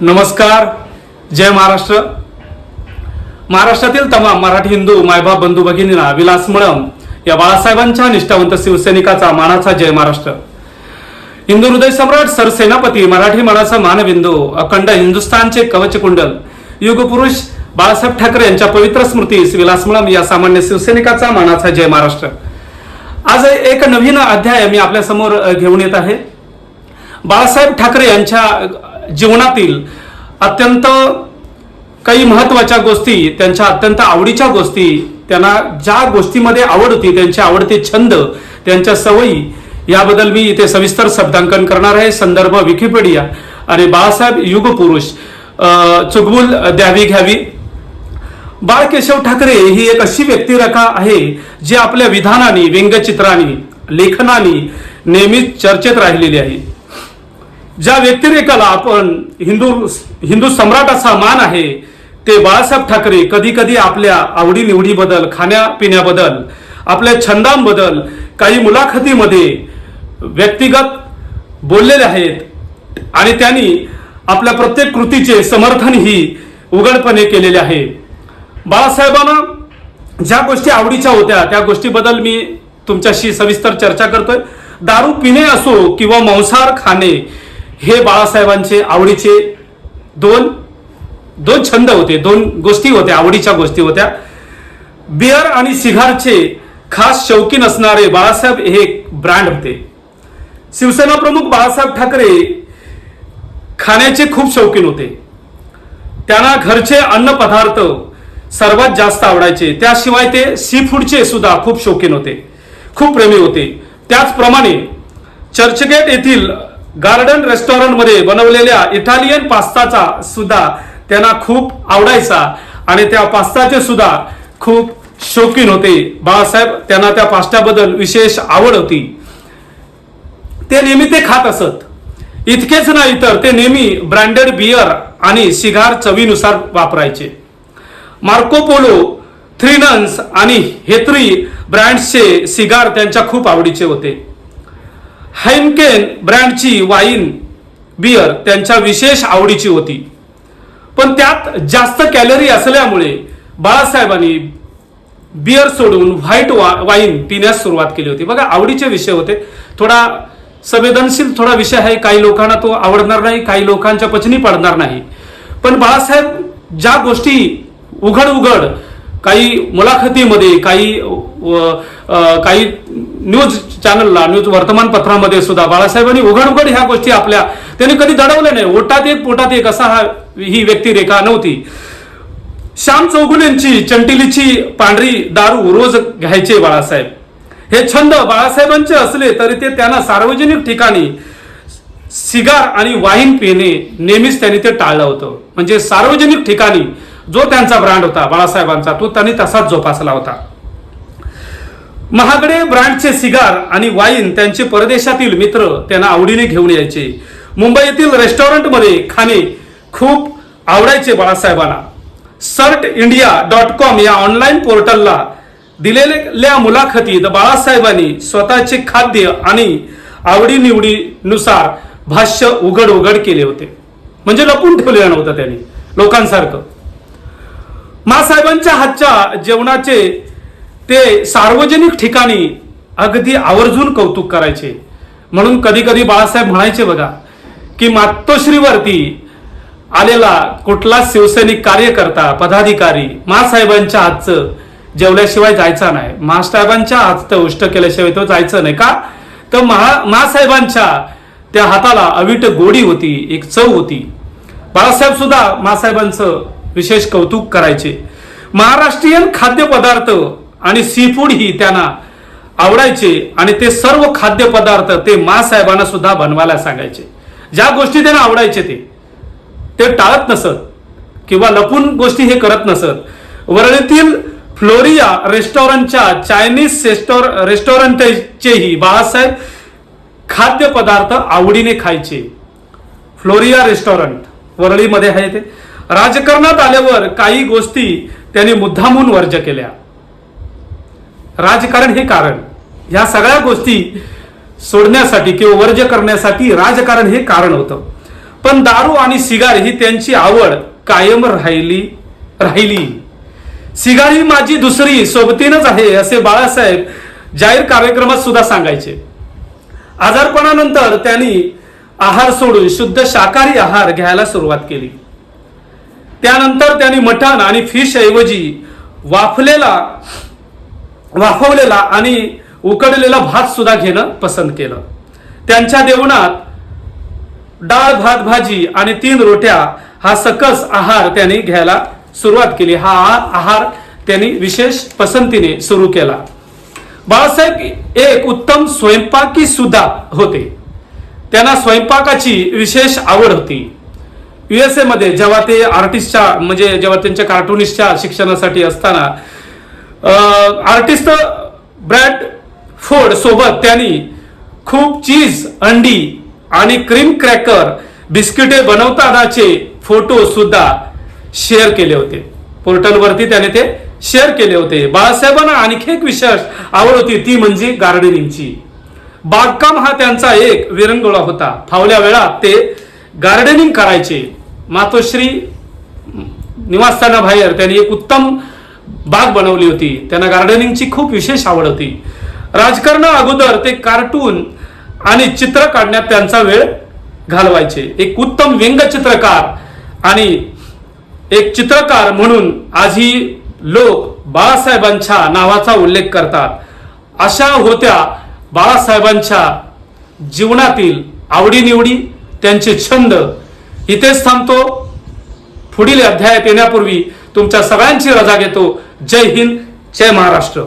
नमस्कार. जय महाराष्ट्र. महाराष्ट्रातील तमाम मराठी हिंदू मायबाप बंधू भगिनींना विलास मळम या बाळासाहेबांच्या निष्ठावंत शिवसैनिकाचा मानाचा जय महाराष्ट्र. हिंदू हृदय सम्राट सरसेनापती मराठी मनाचा मानबिंदू अखंड हिंदुस्थानचे कवच कुंडल युगपुरुष बाळासाहेब ठाकरे यांच्या पवित्र स्मृतीस विलास मळम या सामान्य शिवसैनिकाचा मानाचा जय महाराष्ट्र. आज एक नवीन अध्याय मी आपल्यासमोर घेऊन येत आहे. बाळासाहेब ठाकरे यांच्या जीवनातील अत्यंत काही महत्त्वाच्या गोष्टी त्यांच्या अत्यंत आवडीच्या गोष्टी त्यांना ज्या गोष्टीमध्ये आवड होती त्यांचे आवडते छंद त्यांच्या सवयी याबद्दल मी इथे सविस्तर शब्दांकन करणार आहे. संदर्भ विकिपीडिया आणि बाळासाहेब युगपुरुष चुगबुल द्यावी घ्यावी. बाळ केशव ठाकरे ही एक अशी व्यक्तिरेखा आहे जी आपल्या विधानाने व्यंगचित्रांनी लेखनाने नेहमीच चर्चेत राहिलेली आहे. ज्या व्यक्तिरेखाला आपण हिंदू हिंदू सम्राट असा मान आहे ते बाळासाहेब ठाकरे कधी कधी आपल्या आवडीनिवडीबद्दल खाण्यापिण्याबद्दल आपल्या छंदांबद्दल काही मुलाखतीमध्ये व्यक्तिगत बोललेले आहेत आणि त्यांनी आपल्या प्रत्येक कृतीचे समर्थनही उघडपणे केलेले आहे. बाळासाहेबांना ज्या गोष्टी आवडीच्या होत्या त्या गोष्टीबद्दल मी तुमच्याशी सविस्तर चर्चा करतोय. दारू पिणे असो किंवा मांसाहार खाणे हे बाळासाहेबांचे आवडीचे दोन दोन छंद होते दोन गोष्टी होत्या आवडीच्या गोष्टी होत्या. बिअर आणि सिगारचे खास शौकीन असणारे बाळासाहेब हे एक ब्रँड होते. शिवसेना प्रमुख बाळासाहेब ठाकरे खाण्याचे खूप शौकीन होते. त्यांना घरचे अन्न पदार्थ सर्वात जास्त आवडायचे. त्याशिवाय ते सी फूडचे सुद्धा खूप शौकीन होते. खूप प्रेमी होते. त्याचप्रमाणे चर्चगेट येथील गार्डन रेस्टॉरंटमध्ये बनवलेल्या इटालियन पास्ताचा सुद्धा त्यांना खूप आवडायचा आणि त्या पास्ताचे सुद्धा खूप शौकीन होते. बाळासाहेब त्यांना त्या पास्त्याबद्दल विशेष आवड होती. ते नेहमी ते खात असत. इतकेच नाही तर ते नेहमी ब्रँडेड बियर आणि सिगार चवीनुसार वापरायचे. मार्को पोलो थ्री नन्स आणि हेत्री ब्रँड्सचे सिगार त्यांच्या खूप आवडीचे होते. हाइनकेन ब्रँडची वाईन बियर त्यांच्या विशेष आवडीची होती. पण त्यात जास्त कॅलरी असल्यामुळे बाळासाहेबांनी बियर सोडून व्हाईट वा वाईन पिण्यास सुरुवात केली होती. बघा आवडीचे विषय होते. थोडा संवेदनशील थोडा विषय आहे. काही लोकांना तो आवडणार नाही काही लोकांच्या पचनी पडणार नाही. पण बाळासाहेब ज्या गोष्टी उघड उघड काही मुलाखतीमध्ये काही व- काही न्यूज चॅनलला न्यूज वर्तमानपत्रामध्ये सुद्धा बाळासाहेबांनी उघडउघड ह्या गोष्टी आपल्या. त्यांनी कधी दडवल्या नाही. ओटात एक पोटात एक असा हा ही व्यक्तिरेखा नव्हती. श्याम चौगुलेंची चंटिलीची पांढरी दारू रोज घ्यायचे बाळासाहेब. हे छंद बाळासाहेबांचे असले तरी ते त्यांना सार्वजनिक ठिकाणी सिगार आणि वाईन पिणे नेहमीच त्यांनी ते टाळलं होतं. म्हणजे सार्वजनिक ठिकाणी जो त्यांचा ब्रँड होता बाळासाहेबांचा तो त्यांनी तसाच जोपासला होता. महागडे ब्रँडचे सिगार आणि वाईन त्यांचे परदेशातील मित्र त्यांना आवडीने घेऊन यायचे. मुंबईतील रेस्टॉरंटमध्ये खाणे खूप आवडायचे बाळासाहेबांना. सर्ट इंडिया डॉट कॉम या ऑनलाईन पोर्टलला दिलेल्या मुलाखतीत बाळासाहेबांनी स्वतःचे खाद्य आणि आवडीनिवडीनुसार भाष्य उघड उघड केले होते. म्हणजे लपून ठेवलेलं नव्हतं त्यांनी लोकांसारखं. मासाहेबांच्या हातच्या जेवणाचे ते सार्वजनिक ठिकाणी अगदी आवर्जून कौतुक करायचे. म्हणून कधी कधी बाळासाहेब म्हणायचे बघा की मातोश्रीवरती आलेला कुठला शिवसैनिक कार्यकर्ता पदाधिकारी मासाहेबांच्या हातचं जेवल्याशिवाय जायचा नाही. मासाहेबांच्या हातचं उष्ट केल्याशिवाय तो जायचं नाही का? तर महा मासाहेबांच्या त्या हाताला अविट गोडी होती एक चव होती. बाळासाहेब सुद्धा मासाहेबांचं विशेष कौतुक करायचे. महाराष्ट्रीयन खाद्यपदार्थ आणि सी फूड ही त्यांना आवडायचे आणि ते सर्व खाद्यपदार्थ ते मासाहेबांना सुद्धा बनवायला सांगायचे. ज्या गोष्टी त्यांना आवडायचे ते. ते टाळत नसत किंवा लपून गोष्टी हे करत नसत. वरळीतील फ्लोरिया रेस्टॉरंटच्या चायनीज रेस्टॉर रेस्टॉरंटचेही बाळासाहेब खाद्यपदार्थ आवडीने खायचे. फ्लोरिया रेस्टॉरंट वरळीमध्ये आहे ते. राजकारणात आल्यावर काही गोष्टी त्यांनी मुद्दामून वर्ज केल्या. राजकारण हे कारण. ह्या सगळ्या गोष्टी सोडण्यासाठी किंवा वर्ज्य करण्यासाठी राजकारण हे कारण होतं. पण दारू आणि सिगार ही त्यांची आवड कायम राहिली राहिली. सिगार ही माझी दुसरी सोबतीनच आहे असे बाळासाहेब जाहीर कार्यक्रमात सुद्धा सांगायचे. आजारपणानंतर त्यांनी आहार सोडून शुद्ध शाकाहारी आहार घ्यायला सुरुवात केली. त्यानंतर त्यांनी मटण आणि फिश ऐवजी वाफलेला वाफवलेला आणि उकडलेला भात सुद्धा घेणं पसंत केलं. त्यांच्या जेवणात डाळ भात भाजी आणि तीन रोट्या हा सकस आहार त्यांनी घ्यायला सुरुवात केली. हा आहार त्यांनी विशेष पसंतीने सुरू केला. बाळासाहेब एक उत्तम स्वयंपाकी सुद्धा होते. त्यांना स्वयंपाकाची विशेष आवड होती. युएसए मध्ये जेव्हा ते आर्टिस्टच्या म्हणजे जेव्हा त्यांच्या कार्टुनिस्टच्या शिक्षणासाठी असताना आर्टिस्ट ब्रॅड फोर्ड सोबत त्यांनी खूप चीज अंडी आणि क्रीम क्रॅकर बिस्किटे बनवतानाचे फोटो सुद्धा शेअर केले होते. पोर्टलवरती त्याने ते शेअर केले होते. बाळासाहेबांना आणखी एक विशेष आवड होती ती म्हणजे गार्डनिंगची. बागकाम हा त्यांचा एक विरंगुळा होता. फावल्या वेळात ते गार्डनिंग करायचे. मातोश्री निवासस्थानाबाहेर त्यांनी एक उत्तम बाग बनवली होती. त्यांना गार्डनिंगची खूप विशेष आवड होती. राजकारणा अगोदर ते कार्टून आणि चित्र काढण्यात त्यांचा वेळ घालवायचे. एक उत्तम व्यंगचित्रकार आणि एक चित्रकार म्हणून आजही लोक बाळासाहेबांच्या नावाचा उल्लेख करतात. अशा होत्या बाळासाहेबांच्या जीवनातील आवडीनिवडी त्यांचे छंद. इथेच थांबतो. पुढील अध्यायात येण्यापूर्वी तुमच्या सगळ्यांची रजा घेतो. जय हिंद जय महाराष्ट्र.